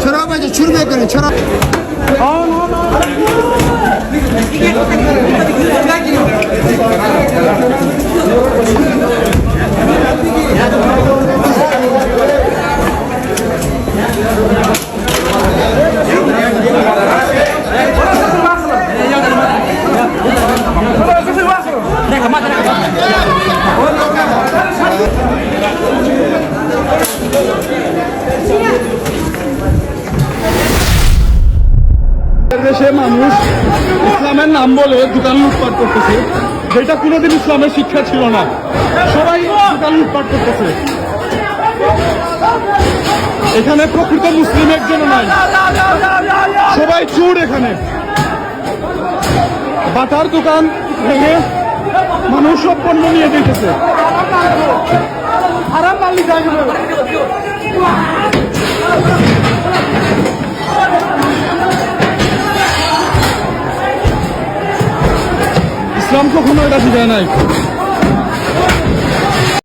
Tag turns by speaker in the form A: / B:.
A: 천하마저 출입했거든 천하 아 뭐,
B: দেশে মানুষ ইসলামের নাম বলে দোকান লুটপাট করতেছে। যেটা কোনোদিন ইসলামের শিক্ষা ছিল না। সবাই দোকান লুটপাট করতেছে। এখানে প্রকৃত মুসলিম একজন নাই। সবাই চুর এখানে। বাটার দোকান ভেঙে মানুষ সব পণ্য নিয়ে দিতেছে হারাম মালিক ইসলাম কখনো এটা শিখায় নাই।